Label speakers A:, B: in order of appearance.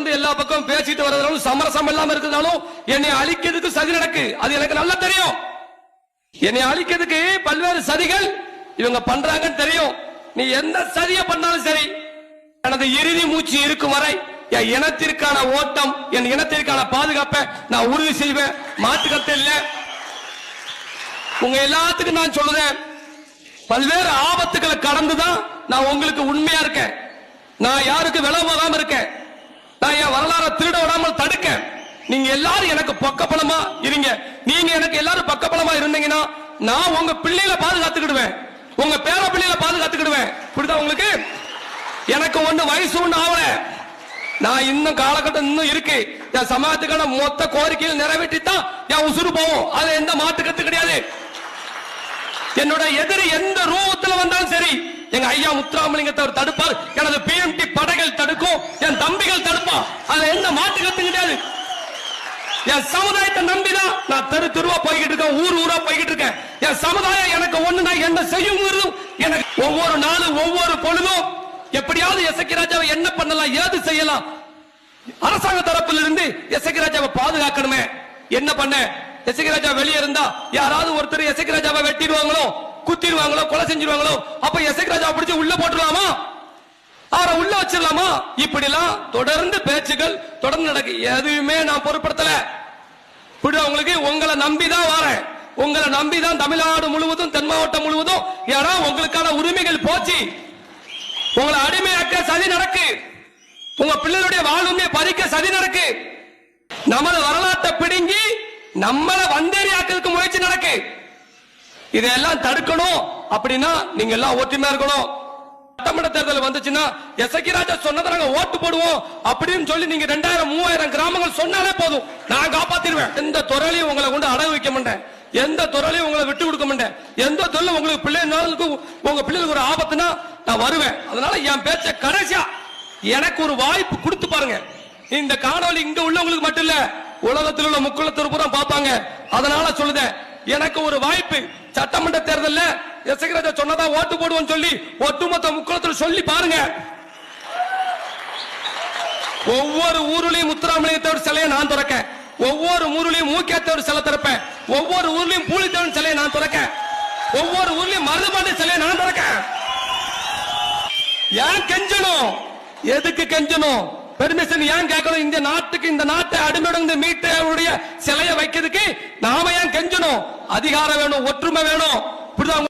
A: தொடர்ந்து எல்லா பக்கம் பேசிட்டு வர்றதுனாலும் சமரசம் இல்லாம இருக்கிறதுனாலும் என்னை அழிக்கிறதுக்கு சதி நடக்கு. அது எனக்கு நல்லா தெரியும். என்னை அழிக்கிறதுக்கு பல்வேறு சதிகள் இவங்க பண்றாங்கன்னு தெரியும். நீ எந்த சதியை பண்ணாலும் சரி எனது இறுதி மூச்சு இருக்கும் வரை என் இனத்திற்கான ஓட்டம் என் இனத்திற்கான பாதுகாப்பை நான் உறுதி செய்வேன். மாற்றுக்கத்தை இல்லை. உங்க எல்லாத்துக்கும் நான் சொல்லுறேன் பல்வேறு ஆபத்துக்களை கடந்துதான் நான் உங்களுக்கு உண்மையா இருக்கேன். நான் யாருக்கு விலை போகாம இருக்கேன்? நான் என் வரலாறை திருட விடாமல் தடுக்க நீங்க எல்லாரும் எனக்கு பக்கபலமா இருங்க. நீங்க எனக்கு எல்லாரும் பக்கபலமா இருந்தீங்கன்னா நான் உங்க பிள்ளையில பாதுகாத்துக்கிடுவேன். உங்க பேர பிள்ளையில பாதுகாத்துக்கிடுவேன். புரியுதா உங்களுக்கு? எனக்கு ஒண்ணு வயசு ஒண்ணு ஆகல. நான் இன்னும் காலகட்டம் இன்னும் இருக்கு. என் சமாஜத்துக்கான மொத்த கோரிக்கையில் நிறைவேற்றித்தான் என் உசுறு போவோம் அது எந்த மாட்டு கிடையாது. என்னோட எதிரி எந்த ரூபத்துல வந்தாலும் சரி எங்க ஐயா முத்துராமலிங்கத்தை அவர் தடுப்பார். எனது பிஎம்டி படைகள் தடுக்கும். என் தம்பிகள் தடுப்பான். அதுல எந்த மாட்டு கத்து கிடையாது. என் சமுதாயத்தை நம்பிதான் நான் தெரு தெருவா போய்கிட்டு இருக்கேன் ஊர் ஊரா போய்கிட்டு இருக்கேன். என் சமுதாயம் எனக்கு ஒண்ணு நான் என்ன செய்யும் எனக்கு ஒவ்வொரு நாளும் ஒவ்வொரு பொழுதும் எப்படியாவது எசக்கி ராஜாவை என்ன பண்ணலாம் ஏது செய்யலாம்? அரசாங்க தரப்புல இருந்து எசக்கி ராஜாவை பாதுகாக்கணுமே. என்ன பண்ண? எசக்கி ராஜா வெளியே இருந்தா யாராவது ஒருத்தர் எசக்கி ராஜாவை வெட்டிடுவாங்களோ குத்திடுவாங்களோ கொலை செஞ்சிருவாங்களோ அப்ப எசக்கி ராஜாவை பிடிச்சி உள்ள போட்டுருவாமா? அவரை உள்ள வச்சிடலாமா? இப்படிலாம் தொடர்ந்து பேச்சுகள் தொடர்ந்து நடக்கு. எதுவுமே நான் பொருட்படுத்தல. இப்படி உங்களுக்கு உங்களை நம்பிதான் வரேன். உங்களை நம்பிதான் தமிழ்நாடு முழுவதும் தென் மாவட்டம் முழுவதும். ஏன்னா உங்களுக்கான உரிமைகள் போச்சு. உங்களை அடிமையாக்க சதி நடக்கு. உங்க பிள்ளைகளுடைய வாழ்வுமே பறிக்க சதி நடக்கு. நமது வரலாற்றை பிடுங்கி நம்மள வந்தேரியாக்கிறதுக்கு முயற்சி நடக்கு. இதெல்லாம் தடுக்கணும். அப்படின்னா நீங்க எல்லாம் ஒற்றுமையா இருக்கணும். சட்டமன்ற தேர்தல் வந்துச்சுன்னா எசகி ராஜா சொன்னதை நாங்க ஓட்டு போடுவோம். அப்படின்னு சொல்லி நீங்க ரெண்டாயிரம் மூவாயிரம் கிராமங்கள் சொன்னாலே போதும். நான் காப்பாத்திடுவேன். எந்த துறையிலையும் உங்களை கொண்டு அடகு வைக்க மாட்டேன். எந்த துறையிலையும் உங்களை விட்டு கொடுக்க மாட்டேன். எந்த தொழிலும் உங்களுக்கு பிள்ளைகளுக்கு உங்க பிள்ளைகளுக்கு ஒரு ஆபத்துனா நான் வருவேன். அதனால என் பேச்ச கடைசியா எனக்கு ஒரு வாய்ப்பு கொடுத்து பாருங்க. இந்த காணொளி இங்க உள்ளவங்களுக்கு மட்டும் இல்ல உலகத்தில் உள்ள முக்குளத்தூர் பூரா பார்ப்பாங்க. அதனால சொல்லுதேன் எனக்கு ஒரு வாய்ப்பு சட்டமன்ற தேர்தலில் எசகிராஜா சொன்னதா ஓட்டு போடுவோம் சொல்லி ஒட்டுமொத்த முக்குளத்தில் சொல்லி பாருங்க. ஒவ்வொரு ஊருலையும் முத்துராமலிங்கத்தோட சிலையை நான் திறக்க ஒவ்வொரு ஊருலையும் மூக்கியத்தோட சிலை திறப்பேன். ஒவ்வொரு ஊர்லயும் பூலித்தோட சிலையை நான் திறக்க ஒவ்வொரு ஊர்லயும் மருதுபாண்டி சிலையை நான் திறக்க ஏன் கெஞ்சணும்? எதுக்கு கெஞ்சணும்? பெர்மிஷன் ஏன் கேட்கணும்? இந்த நாட்டுக்கு இந்த நாட்டை அடிமையிட மீட்டருடைய சிலையை வைக்கிறதுக்கு நாம ஏன் கெஞ்சணும்? அதிகாரம் வேணும் ஒற்றுமை வேணும். புரியுதா